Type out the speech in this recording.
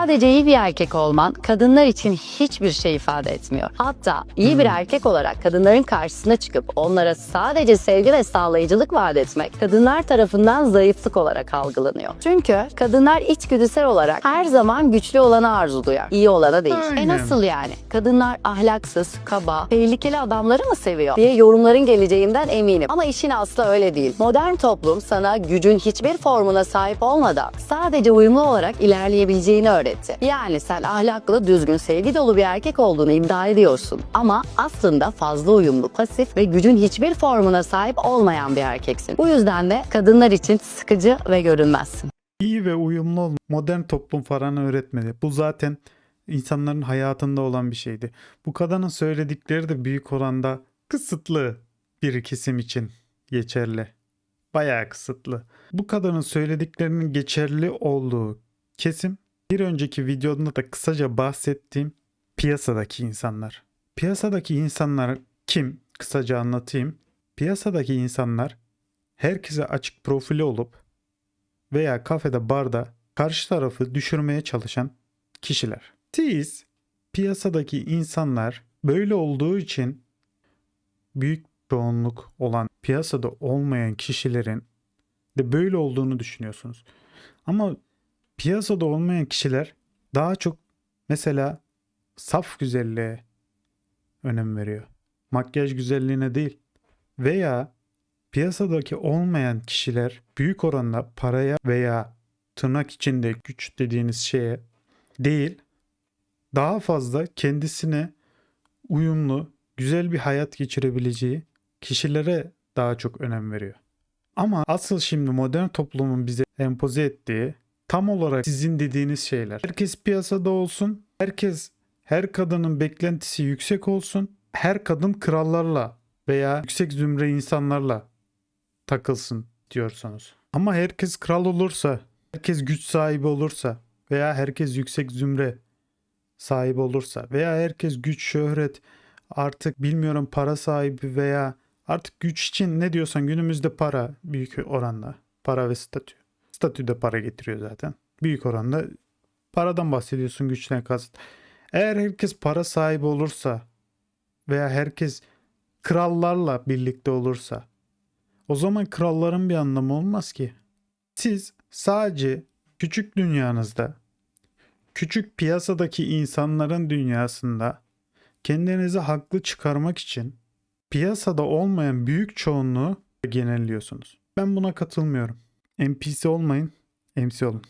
Sadece iyi bir erkek olman kadınlar için hiçbir şey ifade etmiyor. Hatta iyi bir erkek olarak kadınların karşısına çıkıp onlara sadece sevgi ve sağlayıcılık vaat etmek kadınlar tarafından zayıflık olarak algılanıyor. Çünkü kadınlar içgüdüsel olarak her zaman güçlü olanı arzu duyar. iyi olana değil. Aynen. E nasıl yani? Kadınlar ahlaksız, kaba, tehlikeli adamları mı seviyor diye yorumların geleceğinden eminim. Ama işin aslı öyle değil. Modern toplum sana gücün hiçbir formuna sahip olmadan sadece uyumlu olarak ilerleyebileceğini öğretti. Yani sen ahlaklı, düzgün, sevgi dolu bir erkek olduğunu iddia ediyorsun. Ama aslında fazla uyumlu, pasif ve gücün hiçbir formuna sahip olmayan bir erkeksin. Bu yüzden de kadınlar için sıkıcı ve görünmezsin. İyi ve uyumlu. Modern toplum falan öğretmedi. Bu zaten insanların hayatında olan bir şeydi. Bu kadının söyledikleri de büyük oranda kısıtlı bir kesim için geçerli. Bayağı kısıtlı. Bu kadının söylediklerinin geçerli olduğu kesim bir önceki videomda da kısaca bahsettiğim piyasadaki insanlar. Piyasadaki insanlar kim? Kısaca anlatayım. Piyasadaki insanlar herkese açık profili olup veya kafede barda karşı tarafı düşürmeye çalışan kişiler. Siz piyasadaki insanlar böyle olduğu için büyük çoğunluk olan piyasada olmayan kişilerin de böyle olduğunu düşünüyorsunuz. Ama piyasada olmayan kişiler daha çok mesela saf güzelliğe önem veriyor. Makyaj güzelliğine değil. Veya piyasadaki olmayan kişiler büyük oranda paraya veya tırnak içinde güç dediğiniz şeye değil daha fazla kendisine uyumlu, güzel bir hayat geçirebileceği kişilere daha çok önem veriyor. Ama asıl şimdi modern toplumun bize empoze ettiği tam olarak sizin dediğiniz şeyler. Herkes piyasada olsun, herkes her kadının beklentisi yüksek olsun, her kadın krallarla veya yüksek zümre insanlarla takılsın diyorsanız. Ama herkes kral olursa, herkes güç sahibi olursa veya herkes yüksek zümre sahibi olursa veya herkes güç, şöhret, artık bilmiyorum para sahibi veya artık güç için ne diyorsan günümüzde para büyük oranda. Para ve statü. Statü de para getiriyor zaten. Büyük oranda paradan bahsediyorsun güçten kast. Eğer herkes para sahibi olursa veya herkes krallarla birlikte olursa o zaman kralların bir anlamı olmaz ki. Siz sadece küçük dünyanızda, küçük piyasadaki insanların dünyasında kendinizi haklı çıkarmak için piyasada olmayan büyük çoğunluğu genelliyorsunuz. Ben buna katılmıyorum. NPC olmayın, MC olun.